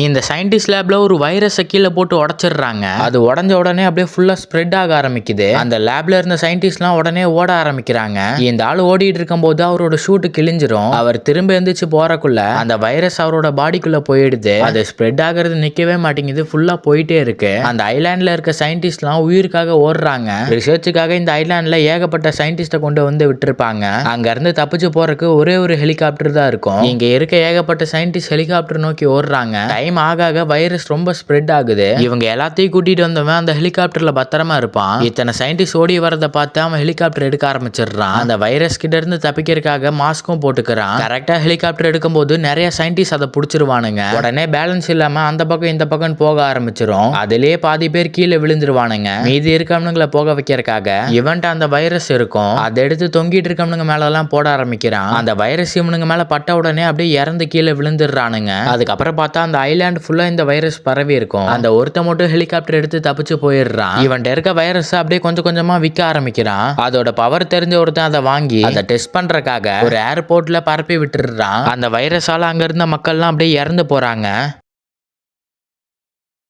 இந்த சயின்டிஸ்ட் லேப்ல ஒரு வைரஸை கீழே போட்டு உடச்சிடுறாங்க. அது உடஞ்ச உடனே அப்படியே ஃபுல்லா ஸ்ப்ரெட் ஆக ஆரம்பிக்குது. அந்த லேப்ல இருந்த சயின்டிஸ்ட்லாம் உடனே ஓட ஆரம்பிக்கிறாங்க. இந்த ஆள் ஓடிட்டு இருக்கும்போது அவரோட ஷூட்டு கிழிஞ்சிரும். அவர் திரும்ப எந்திரிச்சு போறக்குள்ள அந்த வைரஸ் அவரோட பாடிக்குள்ள போயிடுது. அது ஸ்ப்ரெட் ஆகிறது நிக்கவே மாட்டேங்குது. ஃபுல்லா போயிட்டே இருக்கு. அந்த ஐலாண்ட்ல இருக்க சயின்டிஸ்ட்லாம் உயிருக்காக ஓடுறாங்க. ரிசர்ச்சுக்காக இந்த ஐலாண்ட்ல ஏகப்பட்ட சயின்டிஸ்ட கொண்டு வந்து விட்டுருப்பாங்க. அங்க இருந்து தப்பிச்சு போறதுக்கு ஒரே ஒரு ஹெலிகாப்டர் தான் இருக்கும். இங்க இருக்க ஏகப்பட்ட சயின்டிஸ்ட் ஹெலிகாப்டர் நோக்கி ஓடுறாங்க. டைம் ஆக ஆக வைரஸ் ரொம்ப ஸ்ப்ரெட் ஆகுது. இவங்க எல்லாத்தையும் கூட்டிட்டு வந்தவன் அந்த ஹெலிகாப்டர்ல பத்திரமா இருப்பான். இத்தனை சயின்டிஸ்ட் ஓடி வரதை பார்த்து அவன் ஹெலிகாப்டர் எடுக்க ஆரம்பிச்சிடுறான். அந்த வைரஸ் கிட்ட இருந்து தப்பிக்கிறதுக்காக மாஸ்க்கும் போட்டுக்கிறான். கரெக்டா ஹெலிகாப்டர் எடுக்கும்போது நிறைய சயின்டிஸ்ட் அதை புடிச்சிருவானுங்க. உடனே பேலன்ஸ் இல்லாம அந்த பக்கம் இந்த பக்கம் போக ஆரம்பிச்சிரும். அதுலயே பாதி பேர் கீழே விழுந்துருவானுங்க. மீதி இருக்கவனுங்களை போக வைக்கிறதுக்காக இவன்ட்ட அந்த வைரஸ் இருக்கும். அதை எடுத்து தொங்கிட்டு இருக்கவனுங்க மேல எல்லாம் போட ஆரம்பிக்கிறான். அந்த வைரஸ் இவனுங்க மேல பட்ட உடனே அப்படியே இறந்து கீழே விழுந்துடுறானுங்க. அதுக்கப்புறம் பார்த்தா அந்த ஐலாண்ட் ஃபுல்லாக இந்த வைரஸ் பரவி இருக்கும். அந்த ஒருத்த மட்டும் ஹெலிகாப்டர் எடுத்து தப்பிச்சு போயிடுறான். இவன் இருக்க வைரஸ் அப்படியே கொஞ்சம் கொஞ்சமா விற்க ஆரம்பிக்கிறான். அதோட பவர் தெரிஞ்ச ஒருத்தன் அதை வாங்கி அதை டெஸ்ட் பண்றதுக்காக ஒரு ஏர்போர்ட்ல பரப்பி விட்டுடுறான். அந்த வைரஸால அங்க இருந்த மக்கள்லாம் அப்படியே இறந்து போறாங்க.